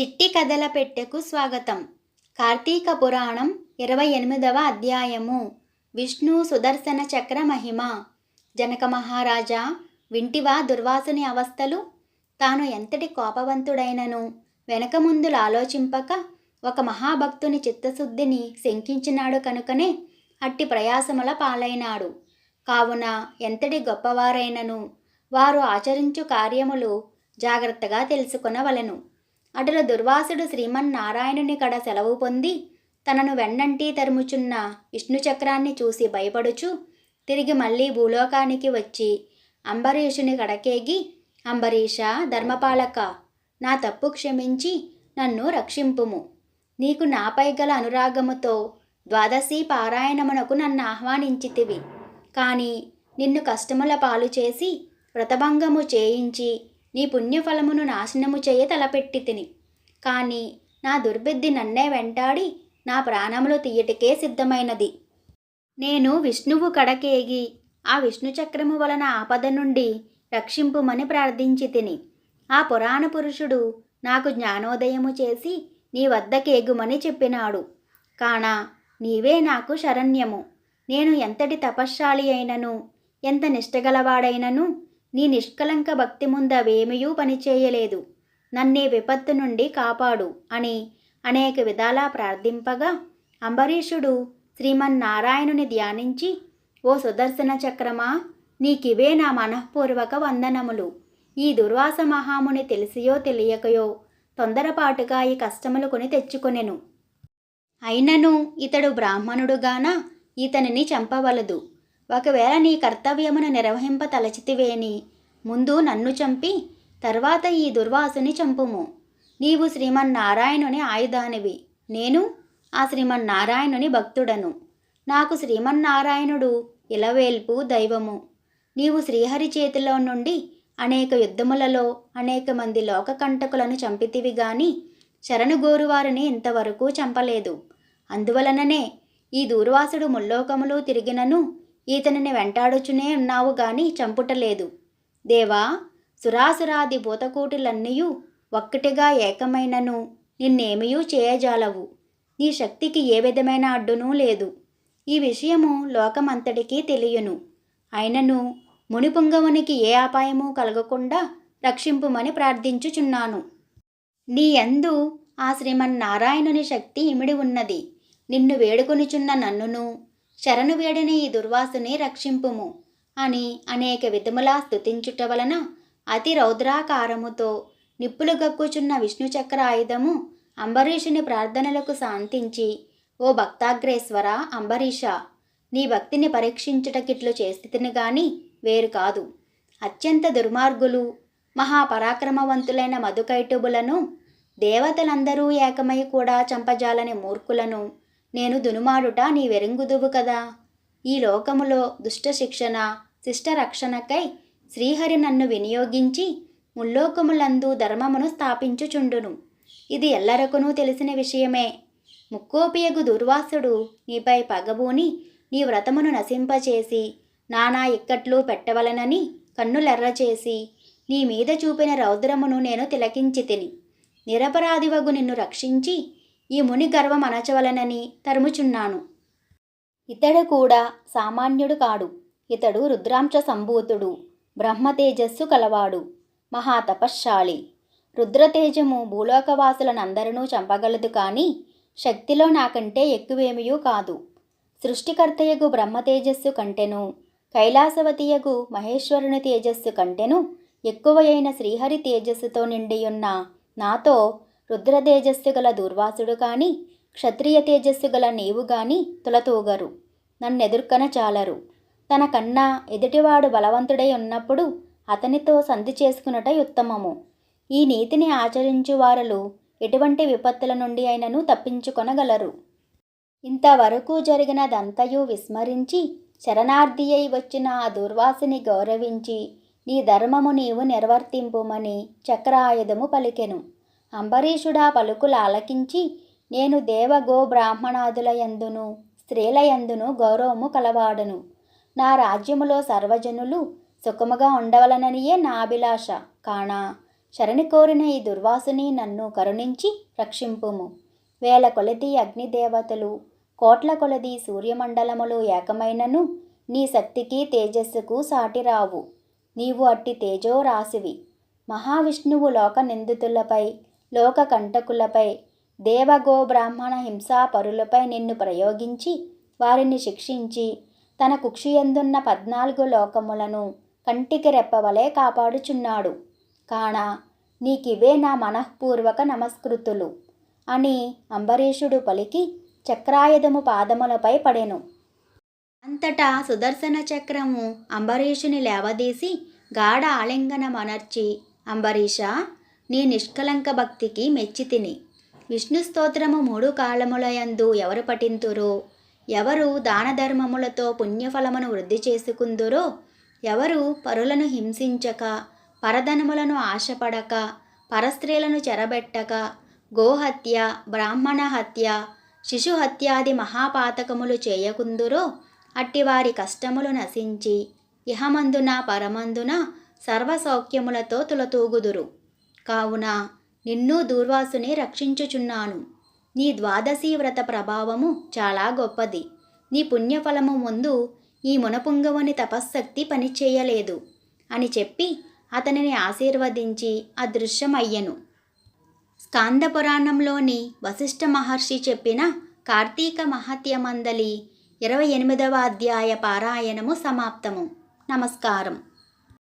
చిట్టి కథల పెట్టెకు స్వాగతం. కార్తీక పురాణం ఇరవై ఎనిమిదవ అధ్యాయము. విష్ణు సుదర్శన చక్ర మహిమ. జనక మహారాజా వింటివా దుర్వాసుని అవస్థలు? తాను ఎంతటి కోపవంతుడైనను? వెనక ముందులు ఆలోచింపక ఒక మహాభక్తుని చిత్తశుద్ధిని శంకించినాడు కనుకనే అట్టి ప్రయాసముల పాలైనాడు. కావున ఎంతటి గొప్పవారైనను? వారు ఆచరించు కార్యములు జాగ్రత్తగా తెలుసుకొనవలెను. అటుల దుర్వాసుడు శ్రీమన్నారాయణుని కడ సెలవు పొంది తనను వెన్నంటి తరుముచున్న విష్ణు చక్రాన్ని చూసి భయపడుచు తిరిగి మళ్ళీ భూలోకానికి వచ్చి అంబరీషుని కడకేగి అంబరీష ధర్మపాలక నా తప్పు క్షమించి నన్ను రక్షింపుము. నీకు నాపై గల అనురాగముతో ద్వాదశి పారాయణమునకు నన్ను ఆహ్వానించితివి. కానీ నిన్ను కష్టముల పాలు చేసి వ్రతభంగము చేయించి నీ పుణ్యఫలమును నాశనము చేయ తలపెట్టి తిని. కానీ నా దుర్బుద్ధి నన్నే వెంటాడి నా ప్రాణములు తీయటికే సిద్ధమైనది. నేను విష్ణువు కడకేగి ఆ విష్ణు చక్రము వలన ఆపద నుండి రక్షింపుమని ప్రార్థించి తిని. ఆ పురాణ పురుషుడు నాకు జ్ఞానోదయము చేసి నీ వద్దకేగుమని చెప్పినాడు. కానా నీవే నాకు శరణ్యము. నేను ఎంతటి తపశ్శాలి అయినను ఎంత నిష్టగలవాడైనను నీ నిష్కలంక భక్తి ముందవేమయూ పనిచేయలేదు. నన్నే విపత్తు నుండి కాపాడు అని అనేక విధాలా ప్రార్థింపగా అంబరీషుడు శ్రీమన్నారాయణుని ధ్యానించి ఓ సుదర్శన చక్రమా నీకివే నా మనఃపూర్వక వందనములు. ఈ దుర్వాస మహాముని తెలిసియో తెలియకయో తొందరపాటుగా ఈ కష్టములు కొని తెచ్చుకొనెను. అయినను ఇతడు బ్రాహ్మణుడుగాన ఇతనిని చంపవలదు. ఒకవేళ నీ కర్తవ్యమును నిర్వహింప తలచితివేని ముందు నన్ను చంపి తర్వాత ఈ దుర్వాసుని చంపుము. నీవు శ్రీమన్నారాయణుని ఆయుధానివి. నేను ఆ శ్రీమన్నారాయణుని భక్తుడను. నాకు శ్రీమన్నారాయణుడు ఇలవేల్పు దైవము. నీవు శ్రీహరి చేతిలో నుండి అనేక యుద్ధములలో అనేక మంది లోకకంటకులను చంపితివి గాని శరణుగోరువారిని ఇంతవరకు చంపలేదు. అందువలననే ఈ దూర్వాసుడు ముల్లోకములు తిరిగినను ఈతనిని వెంటాడుచునే ఉన్నావు గాని చంపుటలేదు. దేవా సురాసురాది భూతకోటులన్నీయు ఒక్కటిగా ఏకమైనను నిన్నేమియూ చేయజాలవు. నీ శక్తికి ఏ విధమైన అడ్డునూ లేదు. ఈ విషయము లోకమంతటికీ తెలియను. అయినను మునిపుంగవునికి ఏ అపాయము కలగకుండా రక్షింపుమని ప్రార్థించుచున్నాను. నీ యందు ఆ శ్రీమన్నారాయణుని శక్తి ఇమిడి ఉన్నది. నిన్ను వేడుకొనిచున్న నన్నును శరణు వేడిని ఈ దుర్వాసుని రక్షింపుము అని అనేక విధములా స్థుతించుట వలన అతి రౌద్రాకారముతో నిప్పులు గక్కుచున్న విష్ణుచక్ర ఆయుధము అంబరీషుని ప్రార్థనలకు శాంతించి ఓ భక్తాగ్రేశ్వర అంబరీష నీ భక్తిని పరీక్షించుటకిట్లు చేస్థితిని గాని వేరు కాదు. అత్యంత దుర్మార్గులు మహాపరాక్రమవంతులైన మధుకైటుబులను దేవతలందరూ ఏకమై కూడా చంపజాలని మూర్ఖులను నేను దునుమాడుట నీ వెరంగుదువు కదా. ఈ లోకములో దుష్ట శిక్షణ శిష్ట రక్షణకై శ్రీహరి నన్ను వినియోగించి ముల్లోకములందు ధర్మమును స్థాపించుచుండును. ఇది ఎల్లరకునూ తెలిసిన విషయమే. ముక్కోపియగు దుర్వాసుడు నీపై పగబూని నీ వ్రతమును నశింపచేసి నానా ఇక్కట్లు పెట్టవలనని కన్నులెర్రచేసి నీ మీద చూపిన రౌద్రమును నేను తిలకించి తిని నిరపరాధివగు నిన్ను రక్షించి ఈ ముని గర్వం అనచవలనని తరుముచున్నాను. ఇతడు కూడా సామాన్యుడు కాడు. ఇతడు రుద్రాంశ సంభూతుడు. బ్రహ్మతేజస్సు కలవాడు. మహాతపశ్శాలి. రుద్రతేజము భూలోకవాసులనందరినూ చంపగలదు కానీ శక్తిలో నాకంటే ఎక్కువేమియూ కాదు. సృష్టికర్తయగు బ్రహ్మతేజస్సు కంటెను కైలాసవతియగు మహేశ్వరుని తేజస్సు కంటెను ఎక్కువయైన శ్రీహరి తేజస్సుతో నిండియున్న నాతో రుద్ర తేజస్సు గల దుర్వాసుడు కానీ క్షత్రియ తేజస్సు గల నీవు గాని తులతూగరు నన్నెదుర్కన చాలరు. తన కన్నా ఎదుటివాడు బలవంతుడై ఉన్నప్పుడు అతనితో సంధి చేసుకునట ఉత్తమము. ఈ నీతిని ఆచరించు వారలు ఎటువంటి విపత్తుల నుండి అయినను తప్పించుకొనగలరు. ఇంతవరకు జరిగినదంతయు విస్మరించి శరణార్థి అయి వచ్చిన ఆ దుర్వాసిని గౌరవించి నీ ధర్మము నీవు నిర్వర్తింపుమని చక్రాయుధము పలికెను. అంబరీషుడా పలుకులు ఆలకించి నేను దేవగో బ్రాహ్మణాదుల యందును స్త్రీల యందును గౌరవము కలవాడను. నా రాజ్యములో సర్వజనులు సుఖముగా ఉండవలననియే నా అభిలాష. కానా శరణి కోరిన ఈ దుర్వాసుని నన్ను కరుణించి రక్షింపుము. వేల కొలది అగ్నిదేవతలు కోట్ల కొలది సూర్యమండలములు ఏకమైనను నీ శక్తికి తేజస్సుకు సాటిరావు. నీవు అట్టి తేజో రాశివి మహావిష్ణువు లోక నిందితులపై లోక కంటకులపై దేవగో బ్రాహ్మణ హింసా పరులపై నిన్ను ప్రయోగించి వారిని శిక్షించి తన కుక్షియందున్న పద్నాలుగు లోకములను కంటికి రెప్పవలే కాపాడుచున్నాడు. కాన నీకివే నా మనఃపూర్వక నమస్కృతులు. అని అంబరీషుడు పలికి చక్రాయుధము పాదములపై పడెను. అంతటా సుదర్శన చక్రము అంబరీషుని లేవదీసి గాఢ ఆలింగనమనర్చి అంబరీష నీ నిష్కలంక భక్తికి మెచ్చితిని విష్ణు స్తోత్రము మూడు కాలములయందు ఎవరు పఠింతురో? ఎవరు దాన ధర్మములతో పుణ్యఫలమును వృద్ధి చేసుకుందురో? ఎవరు పరులను హింసించక పరధనములను ఆశపడక పరస్త్రీలను చెరబెట్టక గోహత్య బ్రాహ్మణ హత్య శిశు హత్యాది మహాపాతకములు చేయకుందురో? అట్టివారి కష్టములు నశించి ఇహమందున పరమందున సర్వసౌఖ్యములతో తులతూగుదురు. కావున నిన్ను దూర్వాసుని రక్షించుచున్నాను. నీ ద్వాదశీ వ్రత ప్రభావము చాలా గొప్పది. నీ పుణ్యఫలము ముందు ఈ మునపుంగవుని తపశ్శక్తి పనిచేయలేదు అని చెప్పి అతనిని ఆశీర్వదించి అదృశ్యమయ్యను. స్కాంద పురాణంలోని వశిష్ఠ మహర్షి చెప్పిన కార్తీక మహత్యమందలి ఇరవై ఎనిమిదవ అధ్యాయ పారాయణము సమాప్తము. నమస్కారం.